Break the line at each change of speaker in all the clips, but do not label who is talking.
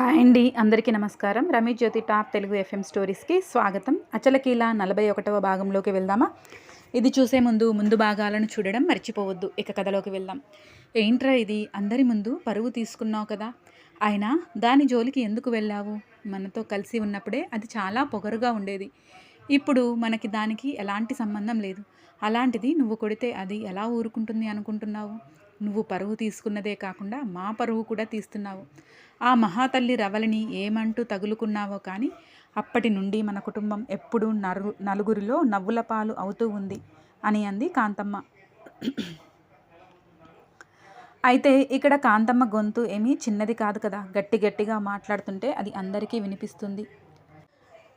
Hi అండి అందరికీ నమస్కారం. రమేష్ జ్యోతి టాప్ తెలుగు ఎఫ్ఎం స్టోరీస్కి స్వాగతం. అచలకీల నలభై ఒకటవ భాగంలోకి వెళ్దామా? ఇది చూసే ముందు ముందు భాగాలను చూడడం మర్చిపోవద్దు. ఇక కథలోకి వెళ్దాం. ఏంట్రా ఇది? అందరి ముందు పరువు తీసుకున్నావు కదా? అయినా దాని జోలికి ఎందుకు వెళ్ళావు? మనతో కలిసి ఉన్నప్పుడే అది చాలా పొగరుగా ఉండేది. ఇప్పుడు మనకి దానికి ఎలాంటి సంబంధం లేదు. అలాంటిది నువ్వు కొడితే అది ఎలా ఊరుకుంటుంది అనుకుంటున్నావు? నువ్వు పరువు తీసుకున్నదే కాకుండా మా పరువు కూడా తీస్తున్నావు. ఆ మహాతల్లి రవలిని ఏమంటూ తగులుకున్నావో కానీ అప్పటి నుండి మన కుటుంబం ఎప్పుడూ నరు నలుగురిలో నవ్వుల పాలు అవుతూ ఉంది అని అంది కాంతమ్మ. అయితే ఇక్కడ కాంతమ్మ గొంతు ఏమీ చిన్నది కాదు కదా. గట్టి గట్టిగా మాట్లాడుతుంటే అది అందరికీ వినిపిస్తుంది.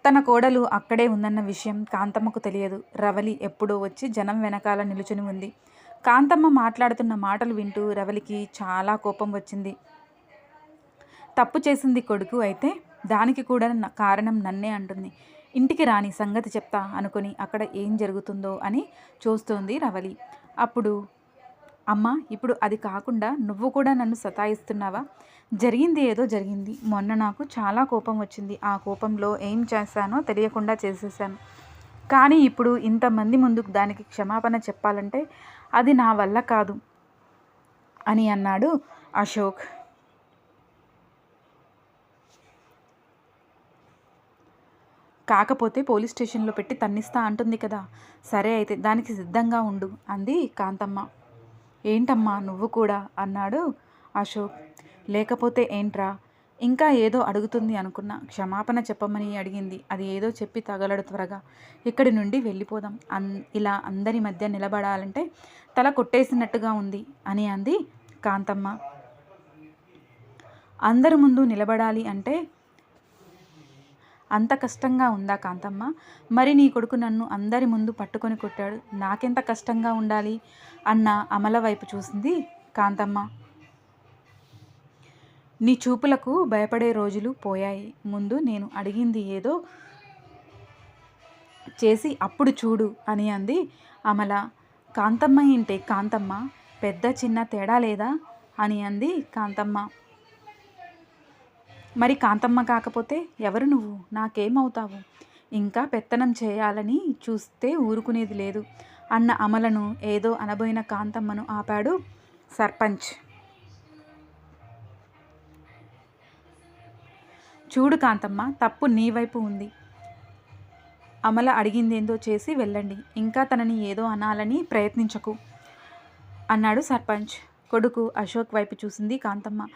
తన కోడలు అక్కడే ఉందన్న విషయం కాంతమ్మకు తెలియదు. రవలి ఎప్పుడో వచ్చి జనం వెనకాల నిలుచుని ఉంది. కాంతమ్మ మాట్లాడుతున్న మాటలు వింటూ రవలికి చాలా కోపం వచ్చింది. తప్పు చేసింది కొడుకు అయితే దానికి కూడా కారణం నన్నే అంటుంది. ఇంటికి రాని సంగతి చెప్తా అనుకుని అక్కడ ఏం జరుగుతుందో అని చూస్తోంది రవలి. అప్పుడు అమ్మ ఇప్పుడు అది కాకుండా నువ్వు కూడా నన్ను సతాయిస్తున్నావా? జరిగింది ఏదో జరిగింది. మొన్న నాకు చాలా కోపం వచ్చింది. ఆ కోపంలో ఏం చేశానో తెలియకుండా చేసేసాను కానీ ఇప్పుడు ఇంతమంది ముందు దానికి క్షమాపణ చెప్పాలంటే అది నా వల్ల కాదు అని అన్నాడు అశోక్. కాకపోతే పోలీస్ స్టేషన్లో పెట్టి తన్నిస్తా అంటుంది కదా. సరే అయితే దానికి సిద్ధంగా ఉండు అంది కాంతమ్మ. ఏంటమ్మా నువ్వు కూడా అన్నాడు అశోక్. లేకపోతే ఏంట్రా? ఇంకా ఏదో అడుగుతుంది అనుకున్నా. క్షమాపణ చెప్పమని అడిగింది. అది ఏదో చెప్పి తగలడు త్వరగా. ఇక్కడి నుండి వెళ్ళిపోదాం. అన్ ఇలా అందరి మధ్య నిలబడాలంటే తల కొట్టేసినట్టుగా ఉంది అని అంది కాంతమ్మ. అందరి ముందు నిలబడాలి అంటే అంత కష్టంగా ఉందా కాంతమ్మ? మరి నీ కొడుకు నన్ను అందరి ముందు పట్టుకొని కొట్టాడు. నాకెంత కష్టంగా ఉండాలి? అన్న అమల వైపు చూసింది కాంతమ్మ. నీ చూపులకు భయపడే రోజులు పోయాయి. ముందు నేను అడిగింది ఏదో చేసి అప్పుడు చూడు అని అంది అమల. కాంతమ్మ ఏంటే కాంతమ్మ పెద్ద చిన్న తేడా లేదా అని అంది కాంతమ్మ. మరి కాంతమ్మ కాకపోతే ఎవరు నువ్వు? నాకేమవుతావు? ఇంకా పెత్తనం చేయాలని చూస్తే ఊరుకునేది లేదు. అన్న అమలను ఏదో అనబోయిన కాంతమ్మను ఆపాడు సర్పంచ్. చూడు కాంతమ్మ తప్పు నీ వైపు ఉంది. అమల అడిగిందేందో చేసి వెళ్ళండి. ఇంకా తనని ఏదో అనాలని ప్రయత్నించకు అన్నాడు సర్పంచ్. కొడుకు అశోక్ వైపు చూసింది కాంతమ్మ.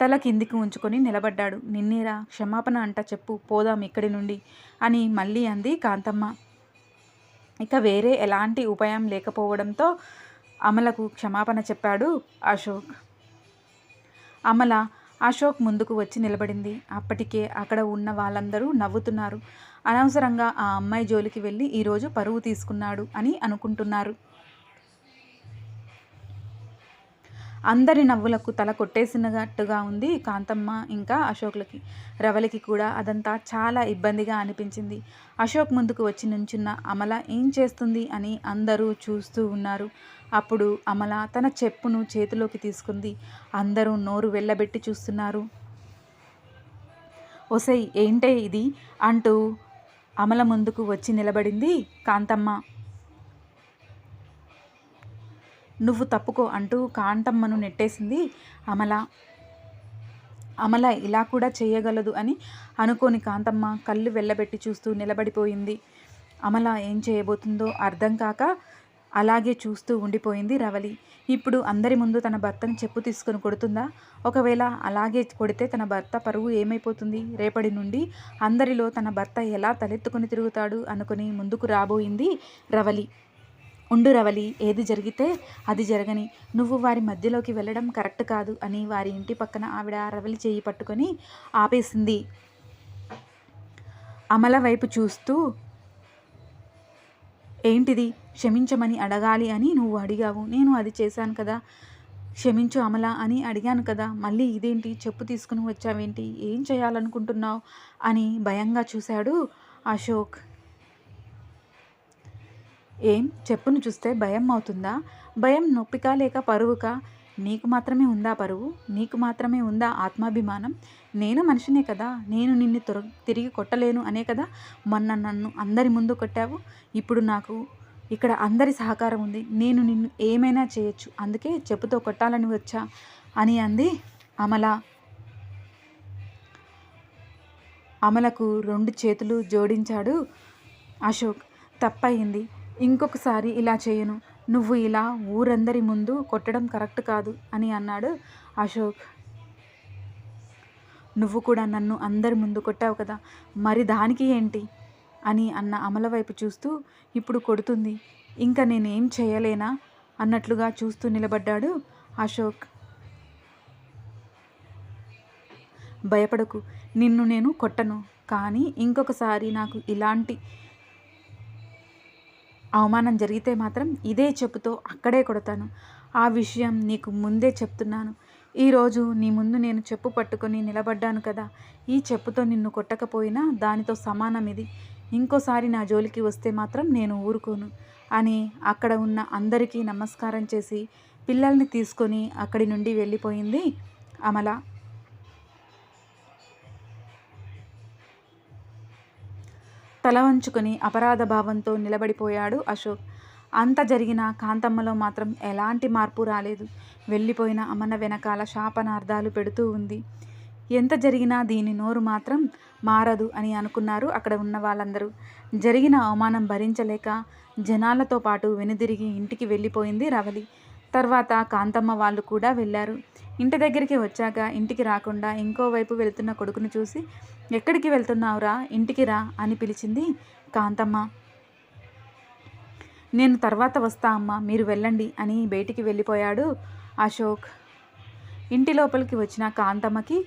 తల కిందికి ఉంచుకొని నిలబడ్డాడు. నిన్నేరా క్షమాపణ అంట చెప్పు పోదాం ఇక్కడి నుండి అని మళ్ళీ అంది కాంతమ్మ. ఇక వేరే ఎలాంటి ఉపాయం లేకపోవడంతో అమలకు క్షమాపణ చెప్పాడు అశోక్. అమల అశోక్ ముందుకు వచ్చి నిలబడింది. అప్పటికే అక్కడ ఉన్న వాళ్ళందరూ నవ్వుతున్నారు. అనవసరంగా ఆ అమ్మాయి జోలికి వెళ్ళి ఈరోజు పరువు తీసుకున్నాడు అని అనుకుంటున్నారు. అందరి నవ్వులకు తల కొట్టేసినట్టుగా ఉంది కాంతమ్మ ఇంకా అశోక్లకి. రవలికి కూడా అదంతా చాలా ఇబ్బందిగా అనిపించింది. అశోక్ ముందుకు వచ్చి నుంచున్న అమల ఏం చేస్తుంది అని అందరూ చూస్తూ ఉన్నారు. అప్పుడు అమల తన చెప్పును చేతిలోకి తీసుకుంది. అందరూ నోరు వెళ్ళబెట్టి చూస్తున్నారు. ఒసై ఏంటే ఇది? అంటూ అమల ముందుకు వచ్చి నిలబడింది కాంతమ్మ. నువ్వు తప్పుకో అంటూ కాంతమ్మను నెట్టేసింది అమల. అమల ఇలా కూడా చేయగలదు అని అనుకోని కాంతమ్మ కళ్ళు వెళ్ళబెట్టి చూస్తూ నిలబడిపోయింది. అమల ఏం చేయబోతుందో అర్థం కాక అలాగే చూస్తూ ఉండిపోయింది రవలి. ఇప్పుడు అందరి ముందు తన భర్తను చెప్పు తీసుకొని కొడుతుందా? ఒకవేళ అలాగే కొడితే తన భర్త పరువు ఏమైపోతుంది? రేపటి నుండి అందరిలో తన భర్త ఎలా తలెత్తుకొని తిరుగుతాడు అనుకుని ముందుకు రాబోయింది రవలి. ఉండు రవలి ఏది జరిగితే అది జరగని. నువ్వు వారి మధ్యలోకి వెళ్ళడం కరెక్ట్ కాదు అని వారి ఇంటి పక్కన ఆవిడ రవలి చేయి పట్టుకొని ఆపేసింది. అమల వైపు చూస్తూ ఏంటిది? క్షమించమని అడగాలి అని నువ్వు అడిగావు. నేను అది చేశాను కదా. క్షమించు అమల అని అడిగాను కదా. మళ్ళీ ఇదేంటి? చెప్పు తీసుకుని వచ్చావేంటి? ఏం చేయాలనుకుంటున్నావు? అని భయంగా చూశాడు అశోక్. ఏం? చెప్పును చూస్తే భయం అవుతుందా? భయం నొప్పిక లేక పరువుక? నీకు మాత్రమే ఉందా పరువు? నీకు మాత్రమే ఉందా ఆత్మాభిమానం? నేను మనిషినే కదా? నేను నిన్ను తొర తిరిగి కొట్టలేను అనే కదా? మొన్న నన్ను అందరి ముందు కొట్టావు. ఇప్పుడు నాకు ఇక్కడ అందరి సహకారం ఉంది. నేను నిన్ను ఏమైనా చేయొచ్చు. అందుకే చెప్పుతో కొట్టాలని వచ్చా అని అంది అమల. అమలకు రెండు చేతులు జోడించాడు అశోక్. తప్పయింది. ఇంకొకసారి ఇలా చేయను. నువ్వు ఇలా ఊరందరి ముందు కొట్టడం కరెక్ట్ కాదు అని అన్నాడు అశోక్. నువ్వు కూడా నన్ను అందరి ముందు కొట్టావు కదా మరి దానికి ఏంటి? అని అన్న అమల వైపు చూస్తూ ఇప్పుడు కొడుతుంది ఇంకా నేనేం చేయలేనా? అన్నట్లుగా చూస్తూ నిలబడ్డాడు అశోక్. భయపడకు నిన్ను నేను కొట్టను కానీ ఇంకొకసారి నాకు ఇలాంటి అవమానం జరిగితే మాత్రం ఇదే చెప్పుతో అక్కడే కొడతాను. ఆ విషయం నీకు ముందే చెప్తున్నాను. ఈరోజు నీ ముందు నేను చెప్పు పట్టుకొని నిలబడ్డాను కదా. ఈ చెప్పుతో నిన్ను కొట్టకపోయినా దానితో సమానం ఇది. ఇంకోసారి నా జోలికి వస్తే మాత్రం నేను ఊరుకోను అని అక్కడ ఉన్న అందరికీ నమస్కారం చేసి పిల్లల్ని తీసుకొని అక్కడి నుండి వెళ్ళిపోయింది అమల. తల వంచుకుని అపరాధ భావంతో నిలబడిపోయాడు అశోక్. అంత జరిగినా కాంతమ్మలో మాత్రం ఎలాంటి మార్పు రాలేదు. వెళ్ళిపోయిన అమన వెనకాల శాపనార్థాలు పెడుతూ ఉంది. ఎంత జరిగినా దీని నోరు మాత్రం మారదు అని అనుకున్నారు అక్కడ ఉన్న వాళ్ళందరూ. జరిగిన అవమానం భరించలేక జనాలతో పాటు వెనుదిరిగి ఇంటికి వెళ్ళిపోయింది రవలి. తర్వాత కాంతమ్మ వాళ్ళు కూడా వెళ్ళారు. ఇంటి దగ్గరికి వచ్చాక ఇంటికి రాకుండా ఇంకోవైపు వెళ్తున్న కొడుకును చూసి ఎక్కడికి వెళ్తున్నావురా? ఇంటికి రా అని పిలిచింది కాంతమ్మ. నేను తర్వాత వస్తా అమ్మ మీరు వెళ్ళండి అని బయటికి వెళ్ళిపోయాడు అశోక్. ఇంటి లోపలికి వచ్చిన కాంతమ్మకి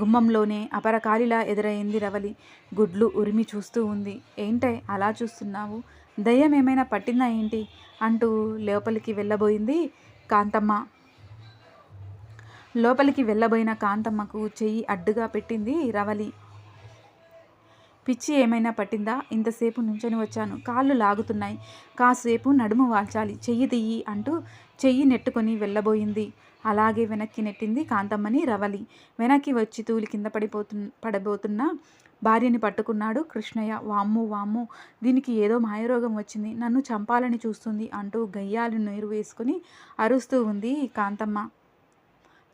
గుమ్మంలోనే అపరకాలిలా ఎదురైంది రవలి. గుడ్లు ఉరిమి చూస్తూ ఉంది. ఏంటే అలా చూస్తున్నావు? దయ్యం ఏమైనా పట్టిందా ఏంటి? అంటూ లోపలికి వెళ్ళబోయింది కాంతమ్మ. లోపలికి వెళ్ళబోయిన కాంతమ్మకు చెయ్యి అడ్డుగా పెట్టింది రవలి. పిచ్చి ఏమైనా పట్టిందా? ఇంతసేపు నుంచొని వచ్చాను. కాళ్ళు లాగుతున్నాయి. కాసేపు నడుము వాల్చాలి. చెయ్యి దియ్యి అంటూ చెయ్యి నెట్టుకొని వెళ్ళబోయింది. అలాగే వెనక్కి నెట్టింది కాంతమ్మని రవలి. వెనక్కి వచ్చి తూలి కింద పడిపోతు పడబోతున్న భార్యని పట్టుకున్నాడు. కృష్ణయ్య వామ్ము వామ్ము దీనికి ఏదో మాయరోగం వచ్చింది. నన్ను చంపాలని చూస్తుంది అంటూ గయ్యాలు నీరు వేసుకుని అరుస్తూ ఉంది కాంతమ్మ.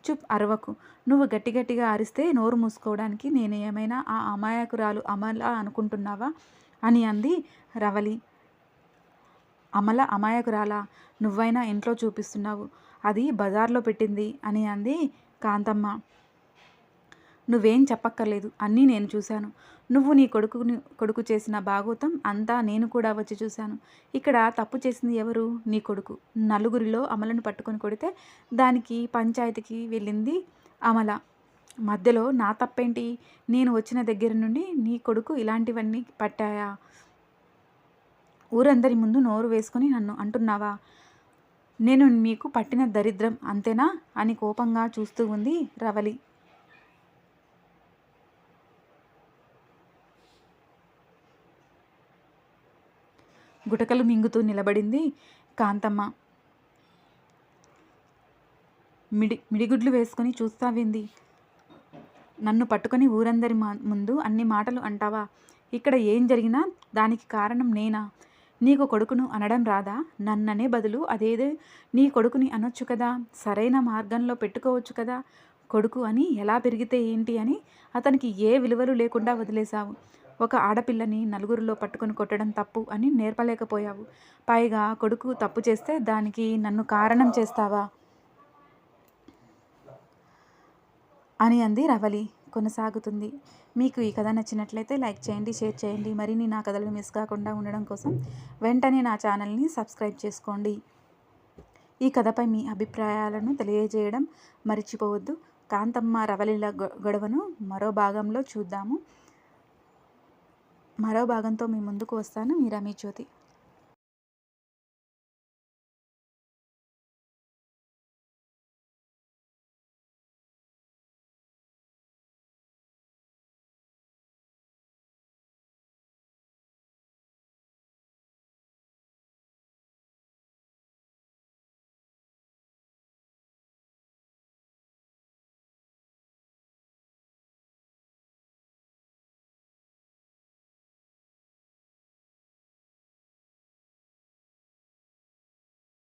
చుప్ అరవకు. నువ్వు గట్టి గట్టిగా అరిస్తే నోరు మూసుకోవడానికి నేను ఏమైనా ఆ అమాయకురాలు అమల అనుకుంటున్నావా? అని అంది రవలి. అమల అమాయకురాలా? నువ్వైనా ఇంట్లో చూపిస్తున్నావు. అది బజార్లో పెట్టింది అని అంది కాంతమ్మ. నువ్వేం చెప్పక్కర్లేదు. అన్నీ నేను చూశాను. నువ్వు నీ కొడుకుని కొడుకు చేసిన భాగోతం అంతా నేను కూడా వచ్చి చూశాను. ఇక్కడ తప్పు చేసింది ఎవరు? నీ కొడుకు. నలుగురిలో అమలను పట్టుకొని కొడితే దానికి పంచాయతీకి వెళ్ళింది అమల. మధ్యలో నా తప్పేంటి? నేను వచ్చిన దగ్గర నుండి నీ కొడుకు ఇలాంటివన్నీ పట్టాయా? ఊరందరి ముందు నోరు వేసుకుని నన్ను అంటున్నావా? నేను మీకు పట్టిన దరిద్రం అంతేనా? అని కోపంగా చూస్తూ ఉంది రవలి. గుటకలు మింగుతూ నిలబడింది కాంతమ్మ. మిడి మిడిగుడ్లు వేసుకొని చూస్తావింది నన్ను పట్టుకొని ఊరందరి ముందు అన్ని మాటలు అంటావా? ఇక్కడ ఏం జరిగినా దానికి కారణం నేనా? నీకు కొడుకును అనడం రాదా? నన్ననే బదులు అదేదే నీ కొడుకుని అనొచ్చు కదా? సరైన మార్గంలో పెట్టుకోవచ్చు కదా? కొడుకు అని ఎలా పెరిగితే ఏంటి అని అతనికి ఏ విలువలు లేకుండా వదిలేశావు. ఒక ఆడపిల్లని నలుగురిలో పట్టుకొని కొట్టడం తప్పు అని నేర్పలేకపోయావు. పైగా కొడుకు తప్పు చేస్తే దానికి నన్ను కారణం చేస్తావా? అని అంది రవలి. కొనసాగుతుంది. మీకు ఈ కథ నచ్చినట్లయితే లైక్ చేయండి షేర్ చేయండి. మరిన్ని నా కథలు మిస్ కాకుండా ఉండడం కోసం వెంటనే నా ఛానల్ని సబ్స్క్రైబ్ చేసుకోండి. ఈ కథపై మీ అభిప్రాయాలను తెలియజేయడం మర్చిపోవద్దు. కాంతమ్మ రవలిల గొడవను మరో భాగంలో చూద్దాము. మరో భాగంతో మీ ముందుకు వస్తాను. మీ జ్యోతి.